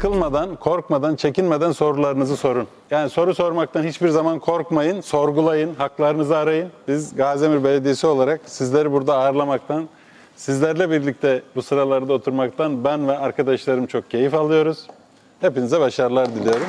sıkılmadan, korkmadan, çekinmeden sorularınızı sorun. Yani soru sormaktan hiçbir zaman korkmayın, sorgulayın, haklarınızı arayın. Biz Gaziemir Belediyesi olarak sizleri burada ağırlamaktan, sizlerle birlikte bu sıralarda oturmaktan ben ve arkadaşlarım çok keyif alıyoruz. Hepinize başarılar diliyorum.